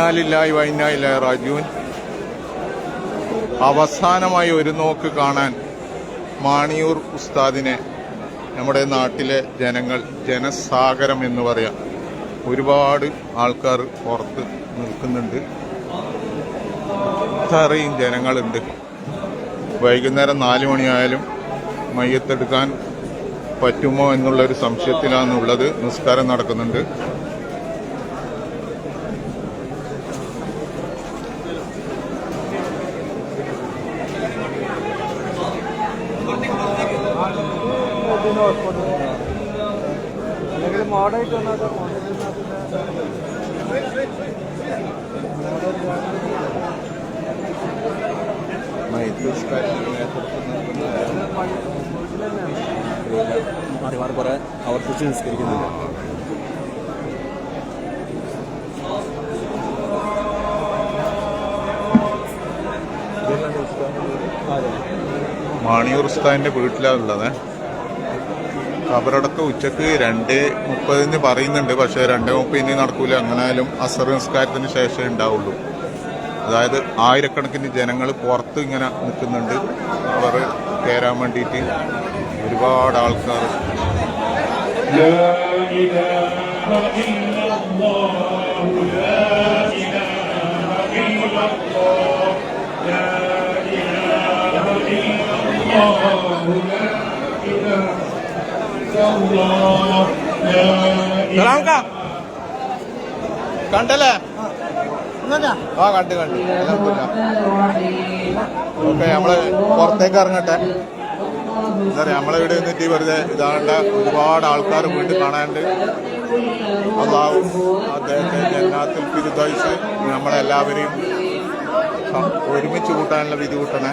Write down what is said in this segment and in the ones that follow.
ഇന്നാലില്ലായി വൈനായില്ല റാജുവിൻ അവസാനമായി ഒരു നോക്ക് കാണാൻ മാണിയൂർ ഉസ്താദിനെ നമ്മുടെ നാട്ടിലെ ജനങ്ങൾ ജനസാഗരം എന്ന് പറയാം. ഒരുപാട് ആൾക്കാർ പുറത്ത് നിൽക്കുന്നുണ്ട്. ഇത്രയും ജനങ്ങളുണ്ട്. വൈകുന്നേരം നാല് മണിയായാലും മയ്യത്തെടുക്കാൻ പറ്റുമോ എന്നുള്ളൊരു സംശയത്തിലാണുള്ളത്. നിസ്കാരം നടക്കുന്നുണ്ട്. മോഡായിട്ട് വന്നാൽ മയ്യത്ത് നിസ്കാരത്തിന് നേതൃത്വം നൽകുന്ന മാറി മാറി കുറെ ആവർത്തിച്ച് നിസ്കരിക്കുന്നില്ല മാണിയൂർ ഉസ്താദിന്റെ വീട്ടിലാണുള്ളത്. ഖബറടക്കം ഉച്ചയ്ക്ക് രണ്ട് മുപ്പതിന് പറയുന്നുണ്ട്. പക്ഷേ രണ്ട് മുപ്പതിന് നടക്കൂല. എങ്ങനെയാലും അസർ നിസ്കാരത്തിന് ശേഷമേ ഉണ്ടാവുള്ളൂ. അതായത് ആയിരക്കണക്കിന് ജനങ്ങൾ പുറത്ത് ഇങ്ങനെ നിൽക്കുന്നുണ്ട്. അവർ കയറാൻ വേണ്ടിയിട്ട് ഒരുപാട് ആൾക്കാർ. لا സലാം കണ്ടല്ലേ? ആ കണ്ട് കണ്ട്. ഓക്കെ നമ്മൾ പുറത്തേക്ക് ഇറങ്ങട്ടെ. എന്താ പറയാ നമ്മളെ ഇവിടെ നിന്നിട്ട് വെറുതെ ഇതാണ്ട ഒരുപാട് ആൾക്കാർ വീട്ടിൽ കാണാണ്ട് അതാവും അദ്ദേഹത്തെ എല്ലാത്തിൽ പിരുദ്വയിച്ച് നമ്മളെല്ലാവരെയും ഒരുമിച്ച് കൂട്ടാനുള്ള വിധി കൂട്ടണേ.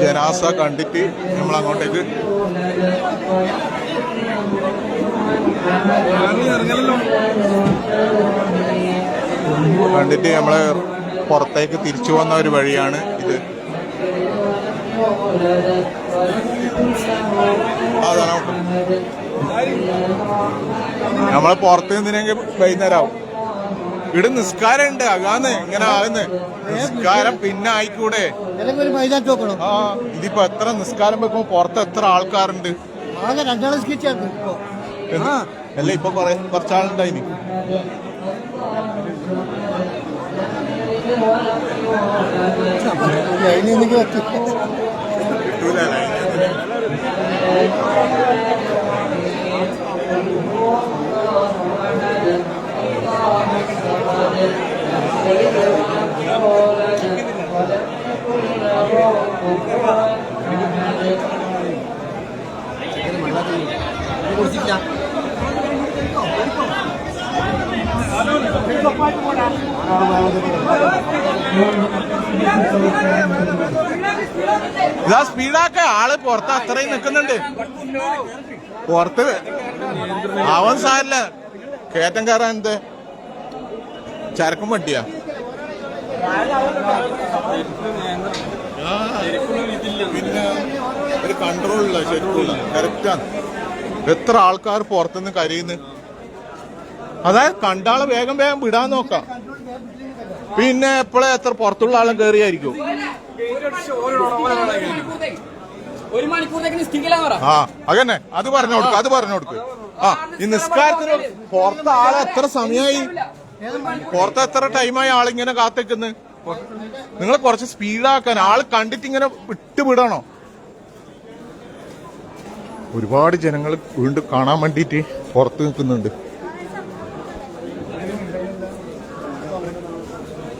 ജനാസ കണ്ടിട്ട് നമ്മൾ അങ്ങോട്ടേക്ക് കണ്ടിട്ട് നമ്മൾ പുറത്തേക്ക് തിരിച്ചു വന്ന ഒരു വഴിയാണ് ഇത്. അതാണ് നമ്മൾ പുറത്ത് നിന്നെങ്കിൽ വൈകുന്നേരം ആവും. ഇവിടെ നിസ്കാരം ഉണ്ട് അകാന്ന് ഇങ്ങനെ ആകുന്നു. നിസ്കാരം പിന്നെ ആയിക്കൂടെ? ആ ഇതിപ്പോ എത്ര നിസ്കാരം വെക്കുമ്പോ പുറത്ത് എത്ര ആൾക്കാരുണ്ട്? അല്ല ഇപ്പൊ കൊറേ കൊറച്ചാളുണ്ടായി കിട്ടൂല ഇതാ സ്പീഡാക്ക ആൾ പുറത്ത് അത്രയും നിക്കുന്നുണ്ട്. പുറത്ത്. അവൻ സാരില്ല. കേറ്റം കയറാൻ എന്ത്? ചരക്കും വണ്ടിയാ. പിന്നെ ഒരു കൺട്രോളില്ല ശരിക്കും കറക്റ്റാണ് എത്ര ആൾക്കാർ പുറത്തുനിന്ന് കരയുന്നു? അതായത് കണ്ടാളെ വേഗം വേഗം വിടാൻ നോക്കാം. പിന്നെ എപ്പോഴും എത്ര പുറത്തുള്ള ആളും കയറിയായിരിക്കും ആ അതന്നെ. അത് പറഞ്ഞു കൊടുക്കും അത് പറഞ്ഞു കൊടുക്കും. ആ ഈ നിസ്കാരത്തിന് പുറത്ത് ആളെ എത്ര സമയമായി പുറത്ത് എത്ര ടൈമായി ആളിങ്ങനെ കാത്തേക്കുന്നു നിങ്ങൾ കുറച്ച് സ്പീഡാക്കാൻ ആൾ കണ്ടിട്ട് ഇങ്ങനെ വിട്ടുവിടണോ ഒരുപാട് ജനങ്ങൾ വീണ്ടും കാണാൻ വേണ്ടിയിട്ട് പുറത്ത് നിൽക്കുന്നുണ്ട്.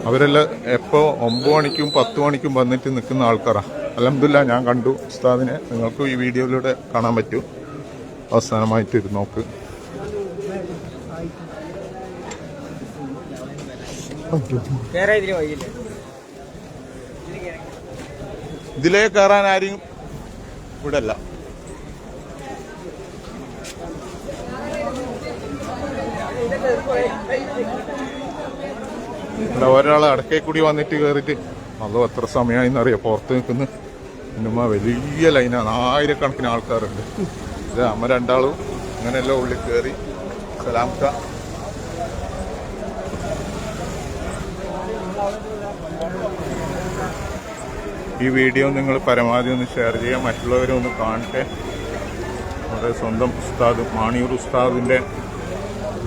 അവരെല്ലാം എപ്പോ ഒമ്പത് മണിക്കും പത്ത് മണിക്കും വന്നിട്ട് നിൽക്കുന്ന ആൾക്കാരാണ് അലഹമില്ല ഞാൻ കണ്ടു. ഉസ്താദിനെ നിങ്ങൾക്ക് ഈ വീഡിയോയിലൂടെ കാണാൻ പറ്റൂ. അവസാനമായിട്ട് ഇത് നോക്ക് ഇതിലേ കയറാൻ ആരും ഇവിടെ വിടല്ല ഇവിടെ ഒരാൾ അടക്കേ കൂടി വന്നിട്ട് കയറിയിട്ട് അതോ എത്ര സമയമായി അറിയാം പുറത്ത് നിൽക്കുന്ന. ഇന്നുമ്മ വലിയ ലൈനാണ്. ആയിരക്കണക്കിന് ആൾക്കാരുണ്ട്. ഇത് അമ്മ രണ്ടാളും അങ്ങനെയെല്ലാം ഉള്ളിൽ കയറി സലാംക്ക ഈ വീഡിയോ നിങ്ങൾ പരമാവധി ഒന്ന് ഷെയർ ചെയ്യുക. മറ്റുള്ളവരും ഒന്ന് കാണട്ടെ. നമ്മുടെ സ്വന്തം ഉസ്താദ് മാണിയൂർ ഉസ്താദിന്റെ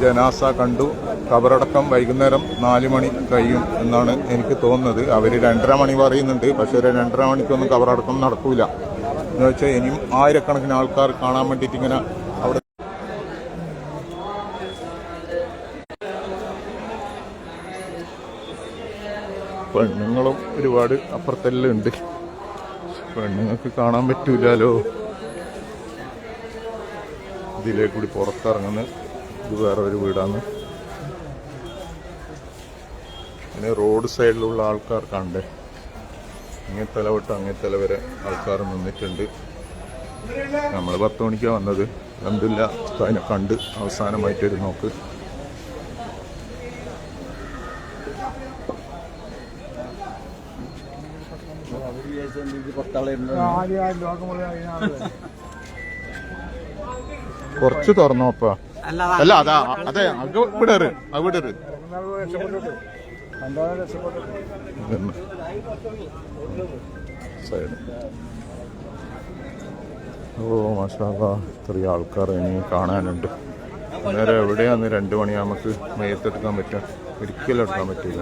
ജനാസ കണ്ടു. കബറടക്കം വൈകുന്നേരം നാല് മണി കഴിയും എന്നാണ് എനിക്ക് തോന്നുന്നത്. അവർ രണ്ടര മണി പറയുന്നുണ്ട്. പക്ഷേ ഒരു രണ്ടര മണിക്കൊന്നും കബറടക്കം നടക്കൂല. എന്ന് വെച്ചാൽ ഇനിയും ആയിരക്കണക്കിന് ആൾക്കാർ കാണാൻ വേണ്ടിയിട്ട് ഇങ്ങനെ അവിടെ പെണ്ണുങ്ങളും ഒരുപാട് അപ്പുറത്തെല്ലാം ഉണ്ട്. പെണ്ണുങ്ങൾക്ക് കാണാൻ പറ്റൂലോ ഇതിലേക്കൂടി പുറത്തിറങ്ങുന്നത് പുറത്തിറങ്ങുന്ന ഇത് വേറെ ഒരു വീടാണ്. പിന്നെ റോഡ് സൈഡിലുള്ള ആൾക്കാർ കണ്ടേ ഇങ്ങനെ തല തൊട്ട് അങ്ങനെ തല വരെ ആൾക്കാർ നിന്നിട്ടുണ്ട്. നമ്മൾ പത്ത് മണിക്കാണ് വന്നത്. എന്തില്ല അതിനെ കണ്ട് അവസാനമായിട്ടൊരു നോക്ക്. കുറച്ച് തുറന്നോപ്പാ. അല്ല അതാ. അതെ. അത് അവിടെ അത് ഇതെന്ന്. സൈഡ് ഓ മാഷാല്ല ഇത്രയും ആൾക്കാർ ഇനി കാണാനുണ്ട്. നേരെ എവിടെയാന്ന് രണ്ടു മണി നമുക്ക് മേത്തെടുക്കാൻ പറ്റുക ഒരിക്കലും എടുക്കാൻ പറ്റില്ല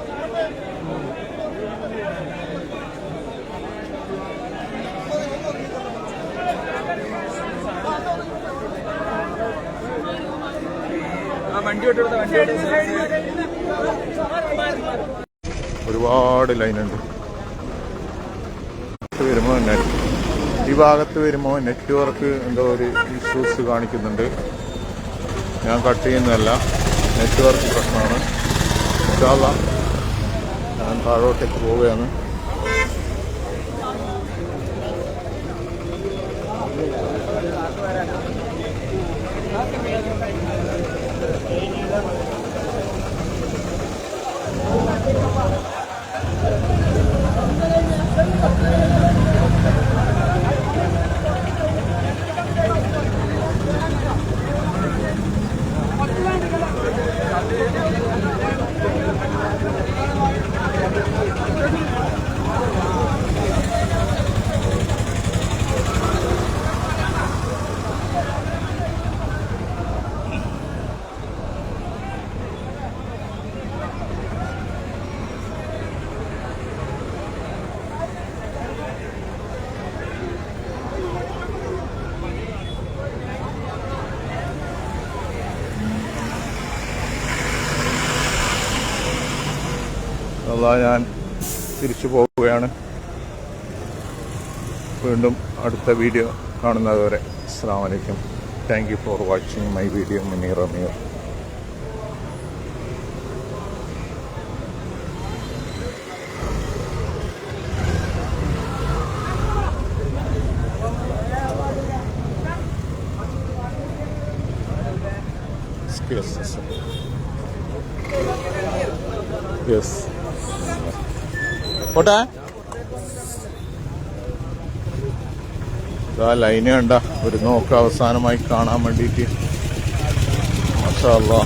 ഒരുപാട് ലൈനുണ്ട് വരുമ്പോൾ നെറ്റ് ഈ ഭാഗത്ത് വരുമ്പോൾ നെറ്റ്വർക്ക് എന്തോ ഒരു ഇഷ്യൂസ് കാണിക്കുന്നുണ്ട്. ഞാൻ കട്ട് ചെയ്യുന്നതല്ല നെറ്റ്വർക്ക് പ്രശ്നമാണ്. ഞാൻ താഴോട്ടേക്ക് പോവുകയാണ്. Thank you. അതാ ഞാൻ തിരിച്ചു പോവുകയാണ് വീണ്ടും അടുത്ത വീഡിയോ കാണുന്നതുവരെ അസ്ലാമലൈക്കും thank you for watching my video Munir Amir Yes. Yes. പോട്ടെ. ഇതാ ലൈന് കണ്ട. ഒരു നോക്ക് അവസാനമായി കാണാൻ വേണ്ടിയിട്ട്. മാഷാ അല്ലാ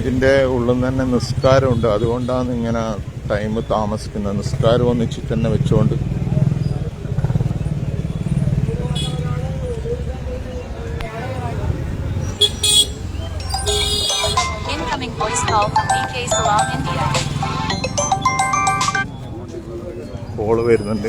ഇതിന്റെ ഉള്ളിൽ തന്നെ നിസ്കാരമുണ്ട്. അതുകൊണ്ടാണ് ഇങ്ങനെ ടൈം താമസിക്കുന്നത്. നിസ്കാരം ഒന്നിച്ചിട്ട് തന്നെ വെച്ചുകൊണ്ട് voice call from BK Salon, India. Call വരുന്നുണ്ട്.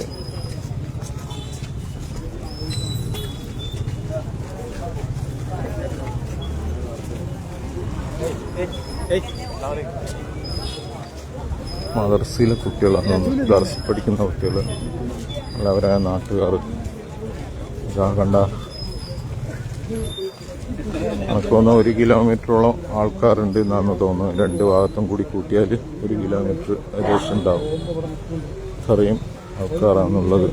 മദർസയിലെ കുട്ടികളാണ് ദർസ് പഠിക്കുന്ന കുട്ടികൾ എല്ലാവരായ നാട്ടുകാർ ഇതാ കണ്ട. തോന്നുന്നു ഒരു കിലോമീറ്ററോളം ആൾക്കാരുണ്ട് എന്നാണ് തോന്നുന്നു. രണ്ട് ഭാഗത്തും കൂടി കൂട്ടിയാൽ ഒരു കിലോമീറ്റർ ഏകദേശം ഉണ്ടാവും. അത്രയും ആൾക്കാരാണുള്ളത്.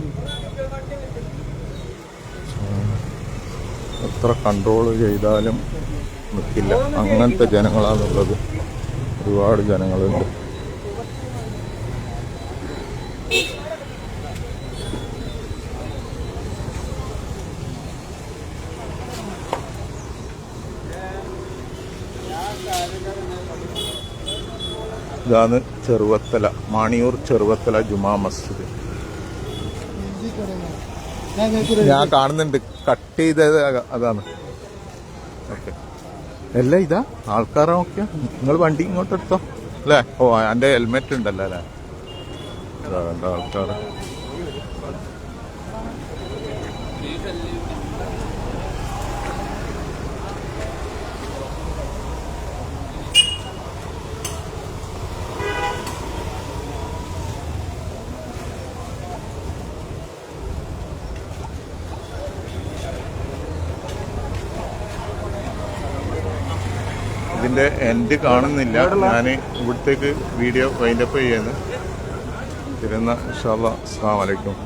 എത്ര കൺട്രോൾ ചെയ്താലും നിൽക്കില്ല അങ്ങനത്തെ ജനങ്ങളാണുള്ളത്. ഒരുപാട് ജനങ്ങളുണ്ട്. ഇതാണ് ചെറുവത്തല മാണിയൂർ ചെറുവത്തല ജുമാ മസ്ജിദ്. ഞാൻ കാണുന്നുണ്ട്. കട്ട് ചെയ്തത് അതാണ്. ഓക്കെ. അല്ല ഇതാ? ആൾക്കാരെ നോക്കിയ നിങ്ങൾ വണ്ടി ഇങ്ങോട്ട് എടുത്തോ. അല്ലേ? ഓ എന്റെ ഹെൽമെറ്റ് ഉണ്ടല്ലോ അല്ലേ? ഇതാ ആൾക്കാർ ഇതിന്റെ എൻഡ് കാണുന്നില്ല. ഞാൻ ഇവിടത്തേക്ക് വീഡിയോ വൈൻഡപ്പ് ചെയ്യുന്നു. തിരുന്ന ഇൻഷാല്ലാ അസ്സാം വലൈക്കും